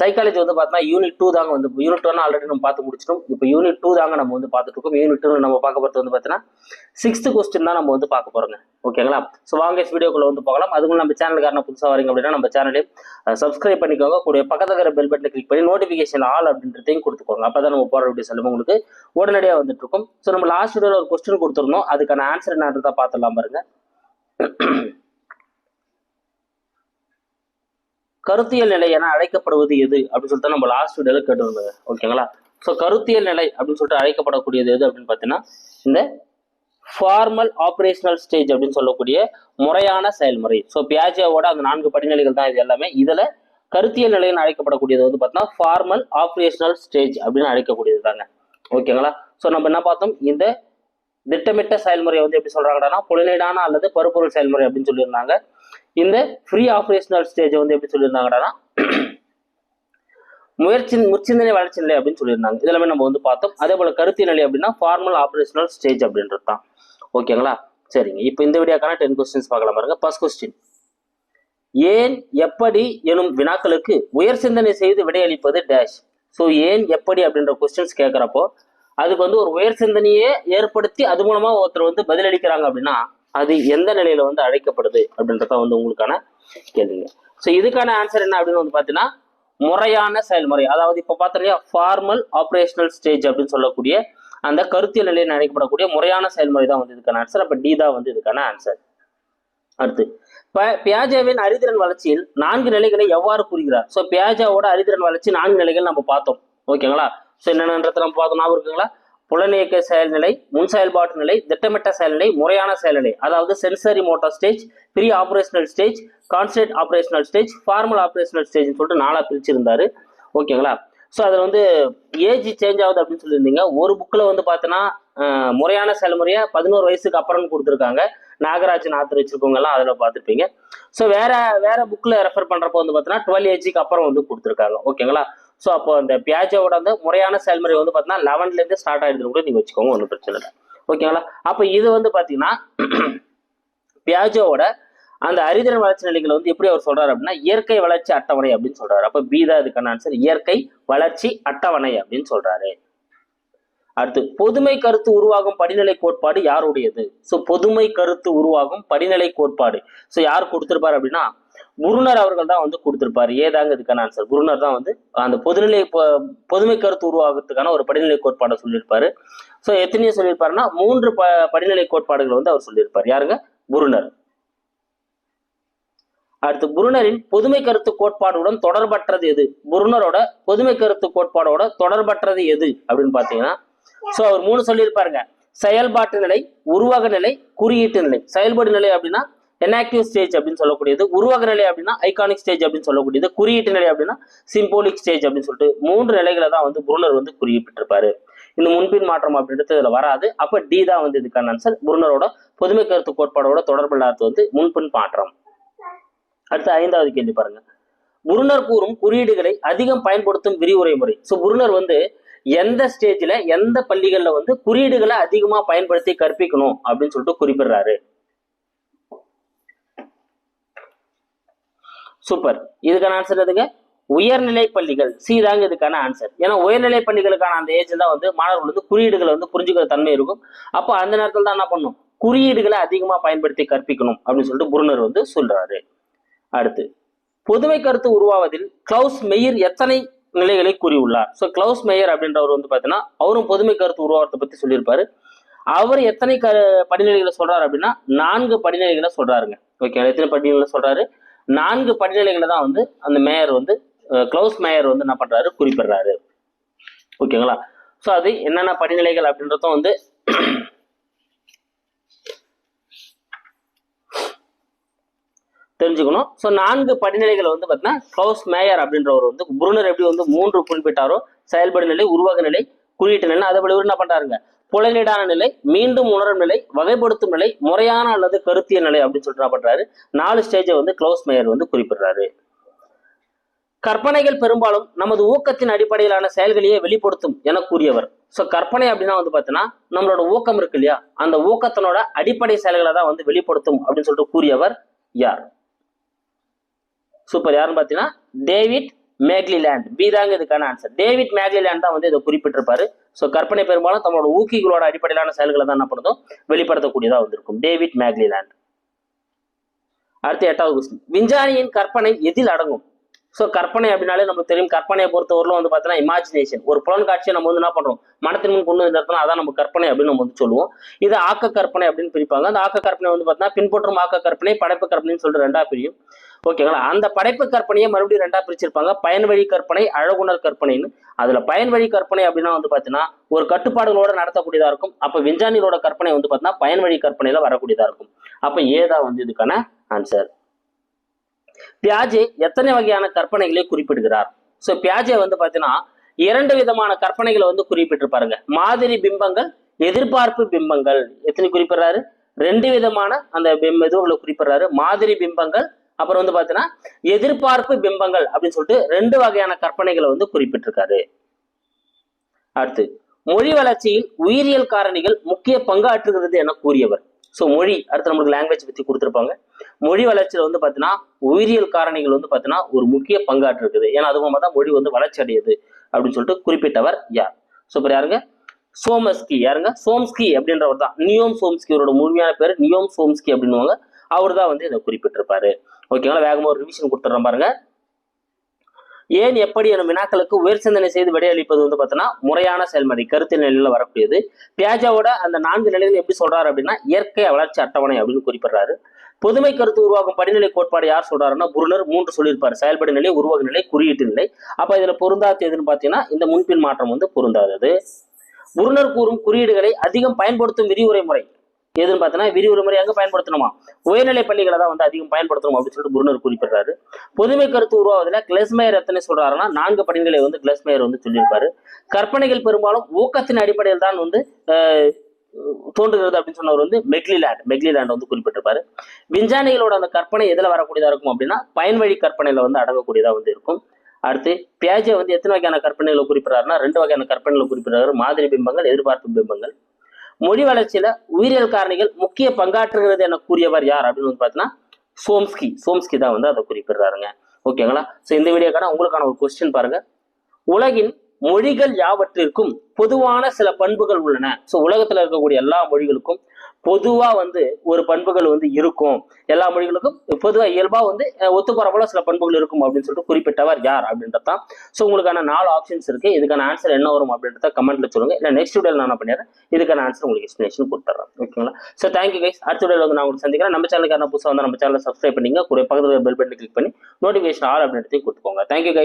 Psychology வந்து பார்த்தோம்னா unit two தாங்க வந்து யூனிட் ஒன் ஆல்ரெடி நம்ம பார்த்து முடிச்சிட்டோம். இப்போ யூனிட் டூ தாங்க நம்ம வந்து பார்த்துட்டு இருக்கோம். யூனிட் டூ நம்ம பார்க்க போகிறது வந்து பார்த்தீங்கன்னா சிக்ஸ்த் கொஸ்டின் தான் நம்ம வந்து பார்க்க போகிறோங்க ஓகேங்களா ஸோ வாங்க வீடியோக்குள்ள வந்து போகலாம். அதுக்கும் நம்ம சேனலுக்காரன புதுசாக வரீங்க அப்படின்னா நம்ம சேனலையும் சப்ஸ்கிரைப் பண்ணிக்கோங்க. கூடிய பக்கத்தில் இருக்கிற பெல் பட்டனை கிளிக் பண்ணி நோட்டிஃபிகேஷன் ஆல் அப்படின்றதையும் கொடுத்துக்கோங்க. அப்போ தான் நம்ம போகிற வீடியோ உங்களுக்கு உடனடியாக வந்துட்டு இருக்கும். ஸோ நம்ம லாஸ்ட் வீடியோவில் ஒரு கொஸ்டின் கொடுத்துருந்தோம். அதுக்கான ஆன்சர் என்னன்றதை பார்த்துடலாம் பாருங்க. கருத்தியல் நிலை என அழைக்கப்படுவது எது? அப்படின்னு சொல்லிட்டு நம்ம லாஸ்ட் வீடியோல கேட்டிருந்தோங்க ஓகேங்களா ஸோ கருத்தியல் நிலை அப்படின்னு சொல்லிட்டு அழைக்கப்படக்கூடியது எது அப்படின்னு பார்த்தீங்கன்னா இந்த ஃபார்மல் ஆப்ரேஷனல் ஸ்டேஜ் அப்படின்னு சொல்லக்கூடிய முறையான செயல்முறை. ஸோ பியாஜியாவோட அந்த நான்கு படிநிலைகள் தான் இது எல்லாமே. இதில் கருத்தியல் நிலைன்னு அழைக்கப்படக்கூடியது வந்து பார்த்தீங்கன்னா ஃபார்மல் ஆப்ரேஷனல் ஸ்டேஜ் அப்படின்னு அழைக்கக்கூடியது தாங்க. ஓகேங்களா ஸோ நம்ம என்ன பார்த்தோம்? இந்த திட்டமிட்ட செயல்முறை வந்து எப்படி சொல்றாங்கன்னா புலனீடான அல்லது பருப்பொருள் செயல்முறை அப்படின்னு சொல்லியிருந்தாங்க. இந்த ஃப்ரீ ஆப்ரேஷனல் ஸ்டேஜ் வந்து எப்படி சொல்லியிருந்தாங்கன்னா முயற்சி முற்சிந்தனை வளர்ச்சி நிலை அப்படின்னு சொல்லியிருந்தாங்க. இதெல்லாமே நம்ம வந்து பார்த்தோம். அதே போல கருத்து நிலை அப்படின்னா ஃபார்மல் ஆப்ரேஷனல் ஸ்டேஜ் அப்படின்றது தான். ஓகேங்களா சரிங்க. இப்போ இந்த வீடியோக்கான டென் கொஸ்டின்ஸ் பார்க்கலாம் பாருங்க. ஃபர்ஸ்ட் கொஸ்டின் ஏன் எப்படி எனும் வினாக்களுக்கு உயர் சிந்தனை செய்து விடையளிப்பது டேஷ் ஸோ ஏன் எப்படி அப்படின்ற கொஸ்டின்ஸ் கேட்குறப்போ அதுக்கு வந்து ஒரு உயர் சிந்தனையே ஏற்படுத்தி அது மூலமாக ஒருத்தர் வந்து பதிலளிக்கிறாங்க அப்படின்னா அது எந்த நிலையில வந்து அழைக்கப்படுது அப்படின்றத வந்து உங்களுக்கான கேள்விங்க. ஸோ இதுக்கான ஆன்சர் என்ன அப்படின்னு வந்து பார்த்தீங்கன்னா முறையான செயல்முறை. அதாவது இப்போ பார்த்தோம் இல்லையா ஃபார்மல் ஆப்ரேஷனல் ஸ்டேஜ் அப்படின்னு சொல்லக்கூடிய அந்த கருத்தியல் நிலையில் அழைக்கப்படக்கூடிய முறையான செயல்முறை தான் வந்து இதுக்கான ஆன்சர் அப்போ டி தான் வந்து இதுக்கான ஆன்சர் அடுத்து பியாஜாவின் அறிதிறன் வளர்ச்சியில் நான்கு நிலைகளை எவ்வாறு கூறுகிறார்? ஸோ பியாஜாவோட அறிதிறன் வளர்ச்சி நான்கு நிலைகள் நம்ம பார்த்தோம். ஓகேங்களா? ஸோ என்னென்னன்றதை நம்ம பார்த்தோம். ஞாபகம் இருக்குங்களா? புலனியக்க செயல்நிலை முன் செயல்பாட்டு நிலை திட்டமிட்ட செயல்நிலை முறையான செயல்நிலை. அதாவது sensory motor stage pre operational stage constant operational stage formal operational ஸ்டேஜ்னு சொல்லிட்டு நாளாக பிரிச்சிருந்தாரு. ஓகேங்களா ஸோ அதில் வந்து ஏஜ் சேஞ்ச் ஆகுது அப்படின்னு சொல்லியிருந்தீங்க. ஒரு புக்கில் வந்து பார்த்தீங்கன்னா முறையான செயல்முறையை பதினோரு வயசுக்கு அப்புறம் கொடுத்துருக்காங்க. நாகராஜன் ஆத்தர் வச்சிருக்கவங்க எல்லாம் அதில் பார்த்துருப்பீங்க. ஸோ வேற வேற புக்கில் ரெஃபர் பண்ணுறப்போ வந்து பார்த்தீங்கன்னா டுவெல் ஏஜுக்கு அப்புறம் வந்து கொடுத்துருக்காங்க. ஓகேங்களா ஸோ அப்போ அந்த பியாஜோட அந்த முறையான செயல்முறை வந்து பார்த்தீங்கன்னா லெவன்லேருந்து ஸ்டார்ட் ஆகிடுது கூட நீங்கள் வச்சுக்கோங்க ஒன்றும் பிரச்சனை இல்லை. ஓகேங்களா அப்போ இது வந்து பார்த்தீங்கன்னா பியாஜோவோட அந்த அறிதிறன் வளர்ச்சி நிலைகளை வந்து எப்படி அவர் சொல்றாரு அப்படின்னா இயற்கை வளர்ச்சி அட்டவணை அப்படின்னு சொல்றாரு. அப்ப பீதா இதுக்கான ஆன்சர் இயற்கை வளர்ச்சி அட்டவணை அப்படின்னு சொல்றாரு. அடுத்து பொதுமை கருத்து உருவாகும் படிநிலை கோட்பாடு யாருடையது? ஸோ பொதுமை கருத்து உருவாகும் படிநிலை கோட்பாடு. ஸோ யார் கொடுத்துருப்பாரு அப்படின்னா குருனர் அவர்கள் தான் வந்து கொடுத்திருப்பாரு. ஏதாங்க இதுக்கான ஆன்சர் குருனர் தான் வந்து அந்த பொதுநிலை பொதுமை கருத்து உருவாகிறதுக்கான ஒரு படிநிலை கோட்பாடை சொல்லியிருப்பாரு. ஸோ எத்தனையோ சொல்லியிருப்பாருன்னா மூன்று ப படிநிலை கோட்பாடுகளை வந்து அவர் சொல்லியிருப்பார். யாருங்க? குருனர் அடுத்து குருணரின் பொதுமை கருத்து கோட்பாடுடன் தொடர்பற்றது எது? குருனரோட பொதுமை கருத்து கோட்பாடோட தொடர்பற்றது எது? அப்படின்னு பார்த்தீங்கன்னா சோ அவர் மூணு சொல்லியிருப்பாருங்க. செயல்பாட்டு நிலை உருவக நிலை குறியீட்டு நிலை. செயல்பாடு நிலை அப்படின்னா எனாக்டிவ் ஸ்டேஜ் அப்படின்னு சொல்லக்கூடியது. உருவக நிலை அப்படின்னா ஐகானிக் ஸ்டேஜ் அப்படின்னு சொல்லக்கூடியது. குறியீட்டு நிலை அப்படின்னா சிம்போலிக் ஸ்டேஜ் அப்படின்னு சொல்லிட்டு மூன்று நிலைகளை தான் வந்து புருனர் வந்து குறிப்பிட்டிருப்பாரு. இந்த முன்பின் மாற்றம் அப்படின்றது இதுல வராது. அப்ப டி தான் வந்து இதுக்கான ஆன்சர் புருனரோட பொதுமை கருத்து கோட்பாடோட தொடர்பில்லாதது வந்து முன்பின் மாற்றம். அடுத்து ஐந்தாவது கேள்வி பாருங்க. புருனர் கூறும் குறியீடுகளை அதிகம் பயன்படுத்தும் விரிவுரை முறை. ஸோ புருனர் வந்து எந்த ஸ்டேஜில் எந்த பள்ளிகளில் வந்து குறியீடுகளை அதிகமாக பயன்படுத்தி கற்பிக்கணும் அப்படின்னு சொல்லிட்டு குறிப்பிடுறாரு. சூப்பர் இதுக்கான ஆன்சர் எதுங்க? உயர்நிலை பள்ளிகள். சி தாங்க இதுக்கான ஆன்சர் ஏன்னா உயர்நிலை பள்ளிகளுக்கான அந்த ஏஜ் தான் வந்து மாணவர்கள் வந்து குறியீடுகளை வந்து புரிஞ்சுக்கிற தன்மை இருக்கும். அப்போ அந்த நேரத்தில் தான் என்ன பண்ணும்? குறியீடுகளை அதிகமா பயன்படுத்தி கற்பிக்கணும் அப்படின்னு சொல்லிட்டு புருணர் வந்து சொல்றாரு. அடுத்து பொதுமை கருத்து உருவாவதில் கிளவுஸ் மெய்யர் எத்தனை நிலைகளை கூறியுள்ளார்? ஸோ கிளவுஸ் மேயர் அப்படின்றவர் வந்து பார்த்தீங்கன்னா அவரும் பொதுமை கருத்து உருவாக்கத்தை பத்தி சொல்லியிருப்பாரு. அவர் எத்தனை க படிநிலைகளை சொல்றாரு அப்படின்னா நான்கு படிநிலைகளை சொல்றாருங்க. ஓகே எத்தனை படிநிலைகளை சொல்றாரு? நான்கு படிநிலைகளை தான் வந்து அந்த மேயர் வந்து க்ளவுஸ் மேயர் வந்து என்ன பண்றாரு? குறிப்பிடுறாரு. ஓகேங்களா? ஸோ அது என்னென்ன படிநிலைகள் அப்படின்றதும் வந்து தெரிஞ்சுக்கணும். ஸோ நான்கு படிநிலைகள் வந்து பார்த்தீங்கன்னா க்ளவுஸ் மேயர் அப்படின்றவர் வந்து புருனர் எப்படி வந்து மூன்று குறிப்பிட்டாரோ செயல்படு நிலை உருவக நிலை குறியீட்டு நிலை அதை இவர் என்ன பண்ணுறாருங்க புலனீடான நிலை மீண்டும் உணரும் நிலை வகைப்படுத்தும் நிலை முறையான அல்லது கருத்திய நிலை அப்படின்னு சொல்லிட்டு என்ன பண்றாரு? நாலு ஸ்டேஜை வந்து க்ளோஸ் மேயர் வந்து குறிப்பிடுறாரு. கற்பனைகள் பெரும்பாலும் நமது ஊக்கத்தின் அடிப்படையிலான செயல்களையே வெளிப்படுத்தும் என கூறியவர். ஸோ கற்பனை அப்படின்னா வந்து பார்த்தீங்கன்னா நம்மளோட ஊக்கம் இருக்கு இல்லையா? அந்த ஊக்கத்தினோட அடிப்படை செயல்களை தான் வந்து வெளிப்படுத்தும் அப்படின்னு சொல்லிட்டு கூறியவர் யார்? சூப்பர் யாருன்னு பார்த்தீங்கன்னா டேவிட் மேக்லிலேண்ட். பி தாங்க இதுக்கான ஆன்சர் டேவிட் மேக்லிலேண்ட் தான் வந்து இதை குறிப்பிட்டிருப்பாரு. ஸோ கற்பனை பெரும்பாலும் தம்மளோட ஊக்கிகளோட அடிப்படையிலான செயல்களை தான் என்ன பண்ணுதோ வெளிப்படுத்தக்கூடியதாக வந்திருக்கும். David McClelland. அடுத்து எட்டாவது கொஸ்டின் விஞ்ஞானியின் கற்பனை எதில் அடங்கும்? ஸோ கற்பனை அப்படின்னாலே நமக்கு தெரியும். கற்பனையை பொறுத்தவரையிலும் வந்து பார்த்தீங்கன்னா இமாஜினேஷன் ஒரு புலன் காட்சியை நம்ம வந்து என்ன பண்ணுறோம் மனத்தின் முன் கொண்டு வந்து அதான் நம்ம கற்பனை அப்படின்னு நம்ம வந்து சொல்லுவோம். இது ஆக்க கற்பனை அப்படின்னு பிரிப்பாங்க. அந்த ஆக்க கற்பனை வந்து பார்த்தீங்கன்னா பின்பற்றும் ஆக்க கற்பனை படைப்பு கற்பனைன்னு சொல்லிட்டு ரெண்டா பிரியும். ஓகேங்களா? அந்த படைப்பு கற்பனையை மறுபடியும் ரெண்டா பிரிச்சிருப்பாங்க. பயன்வழி கற்பனை அழகுணர் கற்பனைன்னு. அதுல பயன்வழி கற்பனை அப்படின்னா வந்து பாத்தீங்கன்னா ஒரு கட்டுப்பாடுகளோட நடத்தக்கூடியதா இருக்கும். அப்ப விஞ்ஞானிகளோட கற்பனை வந்து பாத்தீங்கன்னா பயன்வழி கற்பனையில வரக்கூடியதா இருக்கும். அப்ப ஏதா வந்து இதுக்கான ஆன்சர் பியாஜே எத்தனை வகையான கற்பனைகளை குறிப்பிடுகிறார்? ஸோ பியாஜே வந்து பாத்தீங்கன்னா இரண்டு விதமான கற்பனைகளை வந்து குறிப்பிட்டிருப்பாருங்க மாதிரி பிம்பங்கள் எதிர்பார்ப்பு பிம்பங்கள். எத்தனை குறிப்பிடுறாரு? ரெண்டு விதமான அந்த பிம் இதுகளை குறிப்பிடுறாரு? மாதிரி பிம்பங்கள் அப்புறம் வந்து பார்த்தீங்கன்னா எதிர்பார்ப்பு பிம்பங்கள் அப்படின்னு சொல்லிட்டு ரெண்டு வகையான கற்பனைகளை வந்து குறிப்பிட்டிருக்காரு. அடுத்து மொழி வளர்ச்சியில் உயிரியல் காரணிகள் முக்கிய பங்காற்றுகிறது என கூறியவர். ஸோ மொழி அடுத்து நம்மளுக்கு லாங்குவேஜ் பத்தி கொடுத்துருப்பாங்க. மொழி வளர்ச்சியில் வந்து பார்த்தீங்கன்னா உயிரியல் காரணிகள் வந்து பார்த்தீங்கன்னா ஒரு முக்கிய பங்காற்று இருக்குது ஏன்னா அது மூலமாக தான் மொழி வந்து வளர்ச்சி அடையுது அப்படின்னு சொல்லிட்டு குறிப்பிட்டவர் யார்? சூப்பர் யாருங்க? சோமஸ்கி. யாருங்க? சோம்ஸ்கி அப்படின்றவர் தான். நியோம் சோம்ஸ்கியோட முழுமையான பேர் நியோம் சோம்ஸ்கி அப்படின்னுவாங்க. அவர் தான் வந்து இதை குறிப்பிட்டிருப்பாரு. ஓகேங்களா வேகமாக ஒரு ரிவிஷன் கொடுத்துட்றோம் பாருங்க. ஏன் எப்படி எனும் வினாக்களுக்கு உயர் சிந்தனை செய்து விடையளிப்பது வந்து பார்த்தீங்கன்னா முறையான செயல்முறை கருத்து நிலையில் வரக்கூடியது. பியாஜாவோட அந்த நான்கு நிலைகள் எப்படி சொல்றாரு அப்படின்னா இயற்கை வளர்ச்சி அட்டவணை அப்படின்னு குறிப்பிடுறாரு. பொதுமை கருத்து உருவாக்கும் படிநிலை கோட்பாடு யார் சொல்றாருன்னா புருனர் மூன்று சொல்லியிருப்பார். செயல்படு நிலை உருவாக நிலை குறியீட்டு நிலை. அப்ப இதுல பொருந்தாது எதுன்னு பாத்தீங்கன்னா இந்த முன்பின் மாற்றம் வந்து பொருந்தாதது. புருணர் கூறும் குறியீடுகளை அதிகம் பயன்படுத்தும் விரிவுரை முறை. எதுன்னு பார்த்தீங்கன்னா விரிவுரை முறை பயன்படுத்தணுமா? உயர்நிலை பள்ளிகளை தான் வந்து அதிகம் பயன்படுத்தணும் அப்படின்னு சொல்லிட்டு புருனர் குறிப்பிடுறாரு. பொதுமை கருத்து உருவாவதில் கிளஸ்மேயர் எத்தனை சொல்றாருன்னா நான்கு படிநிலை வந்து கிளஸ்மேயர் வந்து சொல்லியிருப்பாரு. கற்பனைகள் பெரும்பாலும் ஊக்கத்தின் அடிப்படையில் தான் வந்து தோன்றுகிறது அப்படின்னு சொன்னவர் வந்து மெக்லிலேண்ட். மெக்லிலேண்ட் வந்து குறிப்பிட்டிருப்பாரு. விஞ்ஞானிகளோட அந்த கற்பனை எதுல வரக்கூடியதா இருக்கும் அப்படின்னா பயன்வழி கற்பனையில வந்து அடங்கக்கூடியதா வந்து இருக்கும். அடுத்து பியாஜே வந்து எத்தனை வகையான கற்பனைகளை குறிப்பிடறாருன்னா ரெண்டு வகையான கற்பனைகளை குறிப்பிடுறாரு. மாதிரி பிம்பங்கள் எதிர்பார்ப்பு பிம்பங்கள். மொழி வளர்ச்சியில உயிரியல் காரணிகள் முக்கிய பங்காற்றுகிறது என கூறியவர் யார் அப்படின்னு வந்து பார்த்தீங்கன்னா சோம்ஸ்கி. சோம்ஸ்கி தான் வந்து அதை குறிப்பிடுறாருங்க. ஓகேங்களா ஸோ இந்த வீடியோக்கான உங்களுக்கான ஒரு கொஸ்டின் பாருங்க. உலகின் மொழிகள் யாவற்றிற்கும் பொதுவான சில பண்புகள் உள்ளன. ஸோ உலகத்துல இருக்கக்கூடிய எல்லா மொழிகளுக்கும் பொதுவா வந்து ஒரு பண்புகள் வந்து இருக்கும். எல்லா மொழிகளுக்கும் பொதுவாக இயல்பா வந்து ஒத்து போற போல சில பண்புகள் இருக்கும் அப்படின்னு சொல்லிட்டு குறிப்பிட்டவர் யார் அப்படின்றது தான் ஸோ உங்களுக்கான நாலு ஆப்ஷன்ஸ் இருக்கு. இதுக்கான ஆன்சர் என்ன வரும் அப்படின்றத கமெண்ட்ல சொல்லுங்க. இல்லை நெக்ஸ்ட் வீடியோவில் நான் என்ன பண்ணிடுறேன்? இதுக்கான ஆன்சர் உங்களுக்கு எக்ஸ்பிளேஷன் கொடுத்துட்றேன் ஓகேங்களா ஸோ தேங்க்யூ கைஸ் அடுத்த வீடியோவில் வந்து நான் உங்களுக்கு சந்திக்கிறேன். நம்ம சேனலுக்கான புதுசாக வந்து நம்ம சேனலை சப்ஸ்கிரைப் பண்ணிங்க கூட பக்கத்தில் பெல் பட்டன் கிளிக் பண்ணி நோட்டிஃபிகேஷன் ஆல் அப்படின்றதையும் கொடுத்துக்கோங்க. Thank you guys